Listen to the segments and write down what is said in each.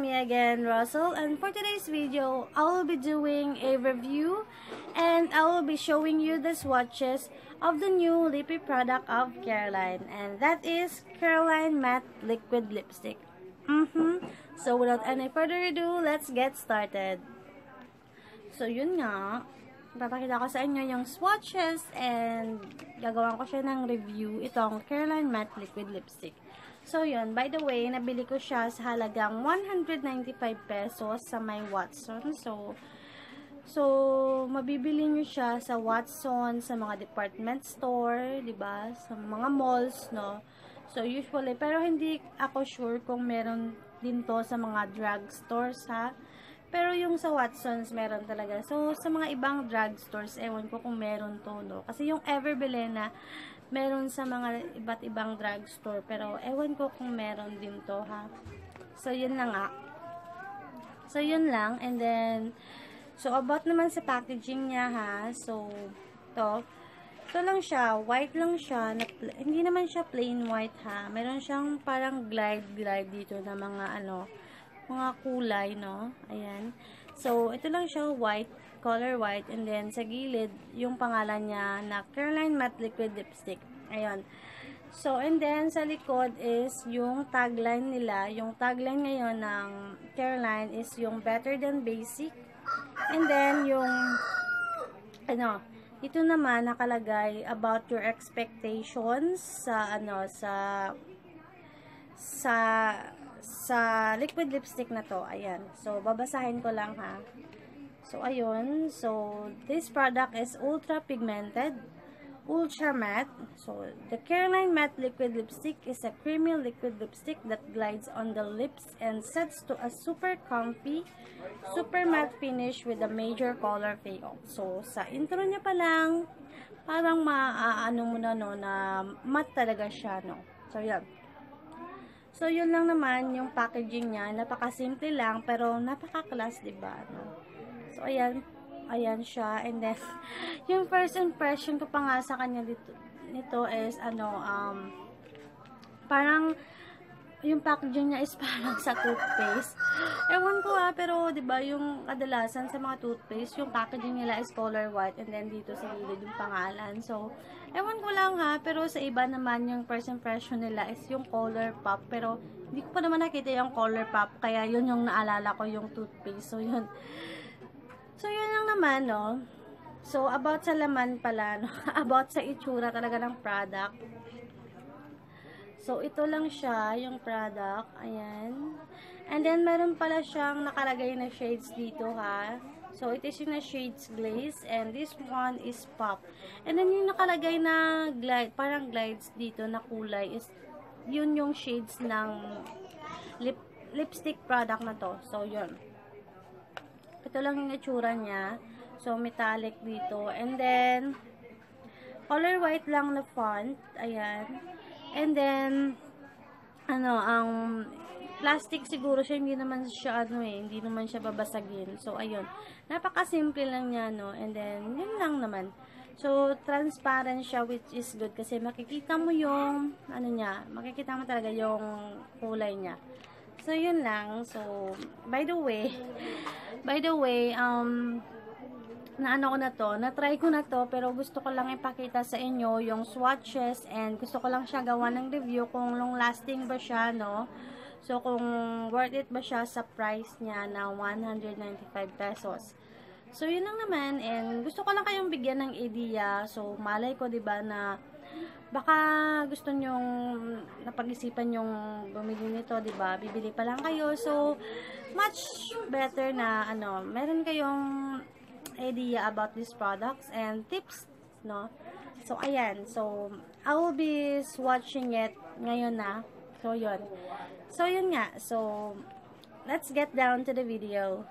me again, Russell, and for today's video, I will be doing a review and I will be showing you the swatches of the new lippy product of Caroline, and that is Caroline Matte Liquid Lipstick. Mm-hmm. So, without any further ado, let's get started. So, yun nga, papakita ko sa inyo yung swatches and gagawan ko siya ng review itong Caroline Matte Liquid Lipstick. So, yun. By the way, nabili ko siya sa halagang 195 pesos sa my Watson. So, so mabibili nyo siya sa Watson, sa mga department store, ba Sa mga malls, no? So, usually, pero hindi ako sure kung meron din to sa mga drugstores, ha? Pero yung sa Watsons, meron talaga. So, sa mga ibang drugstores, ewan ko kung meron to, no? Kasi yung Everbelena, meron sa mga iba't ibang drugstore. Pero, ewan ko kung meron din to, ha? So, yun na nga. So, yun lang. And then, so, about naman sa packaging niya, ha? So, to. Ito lang siya. White lang siya. Na, hindi naman siya plain white, ha? Meron siyang parang glide-glide dito na mga, ano, mga kulay, no? Ayan. So, ito lang siya, white color white. And then, sa gilid, yung pangalan niya na Caroline Matte Liquid Lipstick. Ayun. So, and then, sa likod is yung tagline nila. Yung tagline ngayon ng Caroline is yung better than basic. And then, yung, ano, ito naman nakalagay about your expectations sa, ano, sa, sa, sa liquid lipstick na to. Ayan. So, babasahin ko lang ha. So, ayun. So, this product is ultra pigmented, ultra matte. So, the Caroline Matte Liquid Lipstick is a creamy liquid lipstick that glides on the lips and sets to a super comfy, super matte finish with a major color payoff. So, sa intro niya pa lang, parang maaano mo na, no, na matte talaga siya, no. So, yan. So, yun lang naman yung packaging niya. Napaka-simple lang, pero napaka-class, diba, no. So, ayan. Ayan siya. And then, yung first impression ko pa nga sa kanya dito, nito is, ano, um, parang, yung packaging niya is parang sa toothpaste. Ewan ko ah, pero ba yung kadalasan sa mga toothpaste, yung packaging nila is color white and then dito sa gilid yung pangalan. So, ewan ko lang ha, pero sa iba naman yung first impression nila is yung color pop, pero hindi ko pa naman nakita yung color pop, kaya yun yung naalala ko yung toothpaste. So, yun. So, yun lang naman, no? So, about sa laman pala, no? about sa itsura talaga ng product. So, ito lang siya, yung product. Ayan. And then, meron pala siyang nakalagay na shades dito, ha? So, it is yung na shades glaze. And this one is pop. And then, yung nakalagay na glide, parang glides dito na kulay is, yun yung shades ng lip, lipstick product na to. So, yun. Ito lang yung itsura niya. So, metallic dito. And then, color white lang na font. Ayan. And then, ano, ang plastic siguro siya, hindi naman siya, ano eh, hindi naman siya babasagin. So, ayun. Napaka-simple lang niya, no? And then, yun lang naman. So, transparent siya, which is good kasi makikita mo yung, ano niya, makikita mo talaga yung kulay niya. So, yun lang. So, by the way, by the way, um, na ano ko na to, na-try ko na to, pero gusto ko lang ipakita sa inyo yung swatches and gusto ko lang siya gawa ng review kung long lasting ba siya, no? So, kung worth it ba siya sa price niya na 195 pesos. So, yun lang naman and gusto ko lang kayong bigyan ng idea. So, malay ko, 'di ba na baka gusto nyong napag-isipan yung bumili nito, 'di ba? Bibili pa lang kayo. So, much better na ano, meron kayong idea about these products and tips, no? So, ayan. So, I will be swatching it ngayon na. So, yun. So, yun nga. So, let's get down to the video.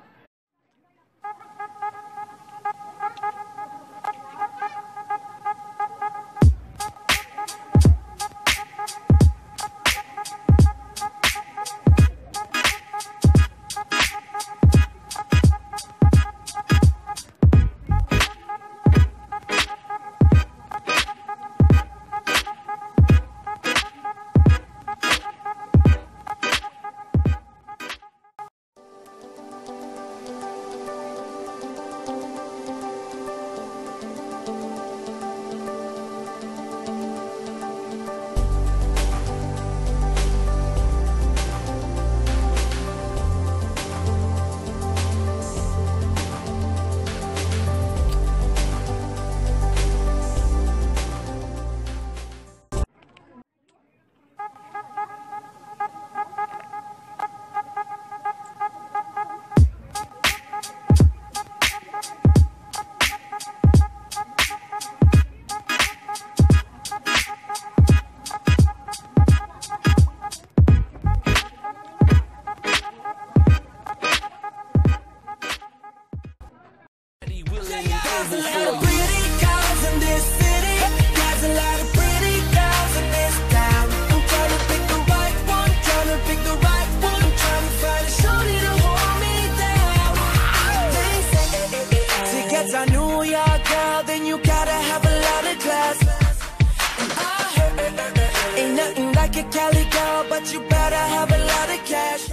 But you better have a lot of cash.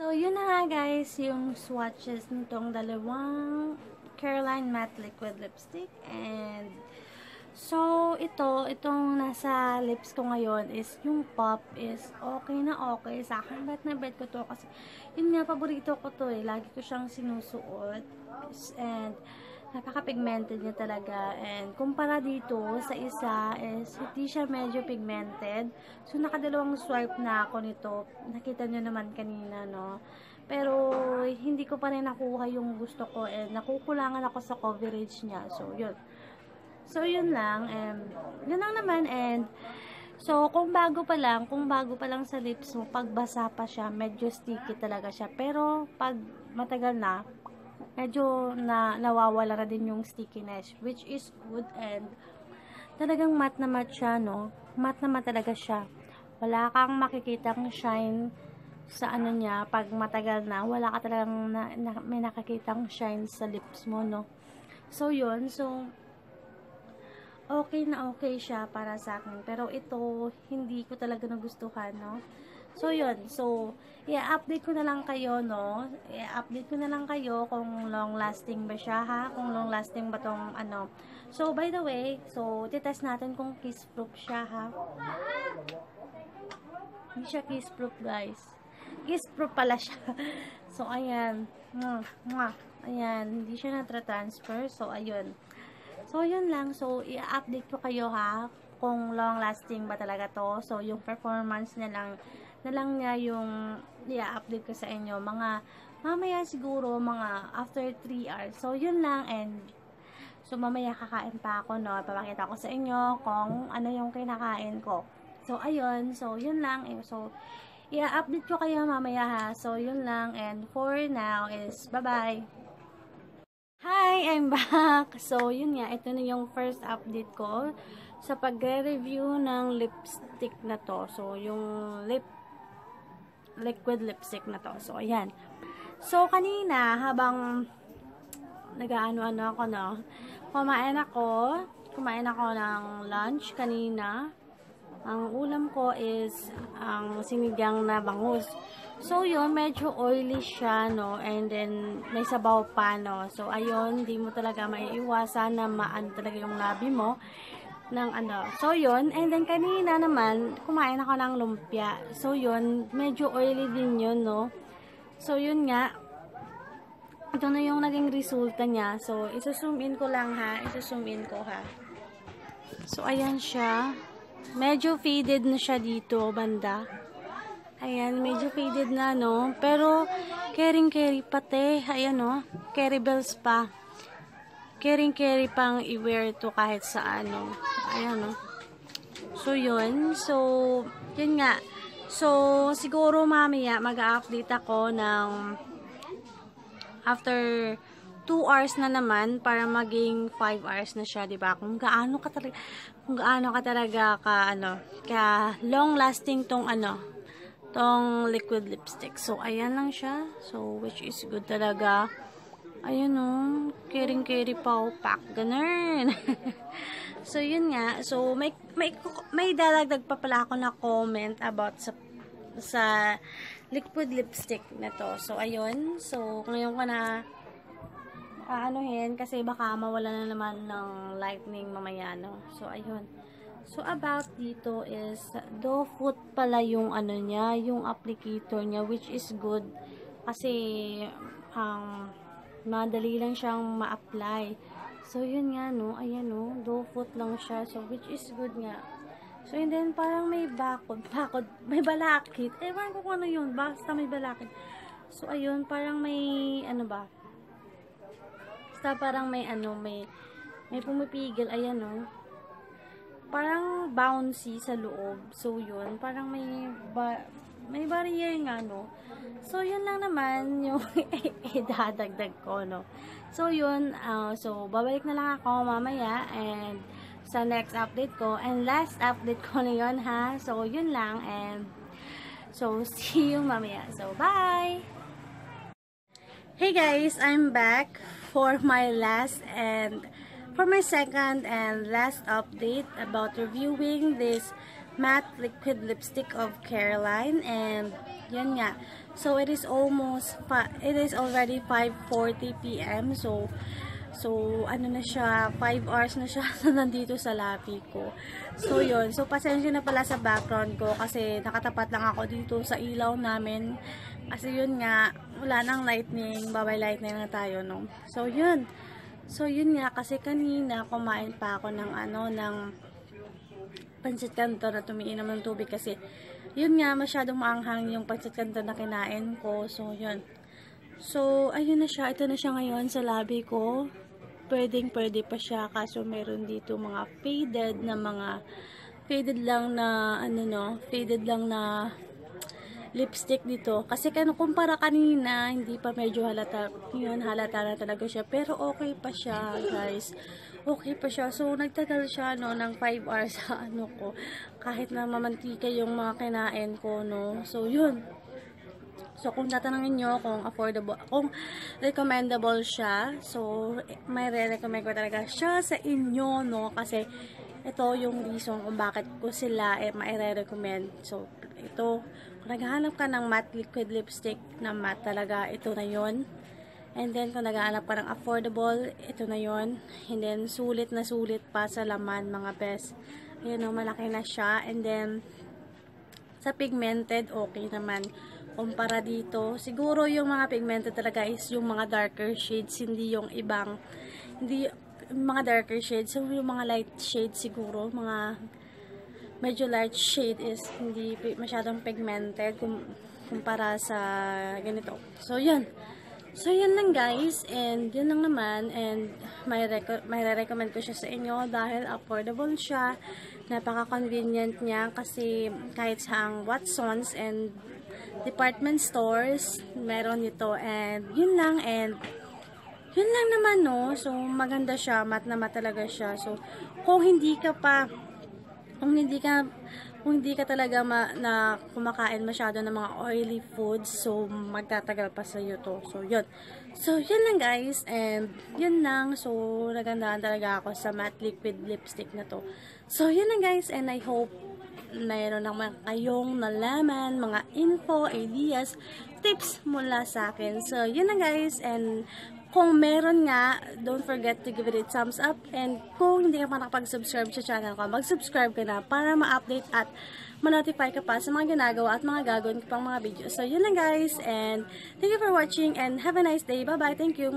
So, yun na nga guys, yung swatches nitong dalawang Caroline Matte Liquid Lipstick. And, so, ito, itong nasa lips ko ngayon is, yung pop is okay na okay sa akin. Bet na bet ko to kasi, yun nga, paborito ko to eh. Lagi ko siyang sinusuot. And, napaka-pigmented niya talaga. And, kumpara dito sa isa is, hindi siya medyo pigmented. So, nakadalawang swipe na ako nito. Nakita nyo naman kanina, no? Pero, hindi ko pa rin nakuha yung gusto ko. And, nakukulangan ako sa coverage niya. So, yun. So, yun lang. And, yun lang naman. And, so, kung bago pa lang, kung bago pa lang sa lips mo, pag basa pa siya, medyo sticky talaga siya. Pero, pag matagal na, medyo na nawawala na din yung stickiness which is good and talagang matte na matte siya no? Matte na matte talaga siya. Wala kang makikitang shine sa ano niya. Pag matagal na wala ka talagang na, na, may nakakitang shine sa lips mo no? So yun. So okay na okay siya para sa akin. Pero ito hindi ko talaga nagustuhan no So, yun. So, i-update ko na lang kayo, no? I-update ko na lang kayo kung long-lasting ba siya, ha? Kung long-lasting ba tong, ano. So, by the way, so, titest natin kung kiss-proof siya, ha? Hindi siya kiss-proof, guys. Kiss-proof pala siya. so, ayan. Ayan. Hindi siya na-transfer. So, ayun. So, yun lang. So, i-update ko kayo, ha? Kung long-lasting ba talaga to. So, yung performance niya lang na lang niya yung i-update ko sa inyo. Mga, mamaya siguro, mga after 3 hours. So, yun lang. And, so, mamaya kakain pa ako, no? Papakita ko sa inyo kung ano yung kinakain ko. So, ayun. So, yun lang. Eh, so, i-update ko kayo mamaya, ha? So, yun lang. And, for now is, bye-bye. Hi! I'm back! So, yun nga. Ito na yung first update ko sa pagre-review ng lipstick na to. So, yung lip liquid lipstick na to. So, ayan. So, kanina, habang nag-ano-ano ako, no, kumain ako, kumain ako ng lunch kanina. Ang ulam ko is ang sinigang na bangus. So, yun, medyo oily siya, no, and then, may sabaw pa, no. So, ayun, hindi mo talaga maiiwasan na maan talaga yung labi mo ng ano. So, yun. And then, kanina naman, kumain ako ng lumpia. So, yun. Medyo oily din yun, no? So, yun nga. Ito na yung naging resulta niya. So, isa-zoom in ko lang, ha? Isa-zoom in ko, ha? So, ayan siya. Medyo faded na siya dito, banda. Ayan, medyo faded na, no? Pero, caring-carry pati. Ayan, no? Carry bells pa caring-carry pang i-wear to kahit sa ano. Ayan, no? So, yun. So, yun nga. So, siguro mamaya mag-update ako ng after 2 hours na naman para maging 5 hours na siya, 'di ba? Kung gaano ka talaga kung gaano ka talaga ka ano, ka long lasting tong ano, tong liquid lipstick. So ayan lang siya. So which is good talaga. Ayun oh, caring-carry pa o pack. Ganun. so, yun nga. So, may, may, may dalagdag pa pala ako na comment about sa, sa liquid lipstick na to. So, ayun. So, ngayon ko na aanuhin kasi baka mawala na naman ng lightning mamaya, no? So, ayun. So, about dito is, doe foot pala yung ano niya, yung applicator niya, which is good. Kasi, um, madali lang siyang ma-apply. So, yun nga, no. Ayan, no. Doe foot lang siya. So, which is good nga. So, and then, parang may bakod. Bakod. May balakit. Ewan ko kung ano yun. Basta may balakit. So, ayun. Parang may, ano ba. Basta parang may, ano, may, may pumipigil. Ayan, no. Parang bouncy sa loob. So, yun. Parang may, ba, may barrier nga, no? So, yun lang naman yung idadagdag ko, no? So, yun. Uh, so, babalik na lang ako mamaya and sa next update ko. And last update ko na yun, ha? So, yun lang. And, so, see you mamaya. So, bye! Hey guys, I'm back for my last and for my second and last update about reviewing this matte liquid lipstick of Caroline and yun nga. So it is almost it is already 5:40 PM. So So, ano na siya, 5 hours na siya na nandito sa labi ko. So, yun. So, pasensya na pala sa background ko kasi nakatapat lang ako dito sa ilaw namin. Kasi yun nga, wala nang lightning, babay lightning na tayo, no? So, yun. So, yun nga, kasi kanina kumain pa ako ng ano, ng pansit kanto na tumiinom ng tubig kasi yun nga, masyadong maanghang yung pansit kanto na kinain ko. So, yun. So, ayun na siya. Ito na siya ngayon sa labi ko. Pwedeng pwede pa siya. Kaso meron dito mga faded na mga faded lang na ano no, faded lang na lipstick dito. Kasi kano kumpara kanina, hindi pa medyo halata. Yun, halata na talaga siya. Pero okay pa siya, guys. Okay pa siya. So, nagtagal siya, no, ng 5 hours sa ano ko. Kahit na mamantika yung mga kinain ko, no. So, yun. So, kung tatanungin nyo kung affordable, kung recommendable siya, so, may re-recommend ko talaga siya sa inyo, no, kasi ito yung reason kung bakit ko sila eh, maire-recommend. So, ito, kung naghahanap ka ng matte liquid lipstick na matte talaga, ito na yon And then, kung naghahanap ka affordable, ito na yon And then, sulit na sulit pa sa laman, mga best. Ayan o, malaki na siya. And then, sa pigmented, okay naman. Kumpara dito, siguro yung mga pigmented talaga is yung mga darker shades, hindi yung ibang, hindi, mga darker shades. So, yung mga light shades siguro, mga medyo light shade is hindi masyadong pigmented kum kumpara sa ganito. So, yun. So, yun lang guys. And, yun lang naman. And, may, reco may recommend ko siya sa inyo dahil affordable siya. Napaka-convenient niya kasi kahit sa ang Watsons and department stores, meron ito. And, yun lang. And, yun lang naman, no? So, maganda siya. Mat na mat talaga siya. So, kung hindi ka pa kung hindi ka kung hindi ka talaga ma, na kumakain masyado ng mga oily foods, so magtatagal pa sa iyo to. So, yun. So, yun lang guys. And, yun lang. So, nagandaan talaga ako sa matte liquid lipstick na to. So, yun lang guys. And I hope mayroon naman kayong nalaman, mga info, ideas, tips mula sa akin. So, yun lang guys. And, kung meron nga, don't forget to give it a thumbs up. And kung hindi ka pa nakapag-subscribe sa channel ko, mag-subscribe ka na para ma-update at ma-notify ka pa sa mga ginagawa at mga gagawin ko pang mga videos. So, yun lang guys. And thank you for watching and have a nice day. Bye-bye. Thank you.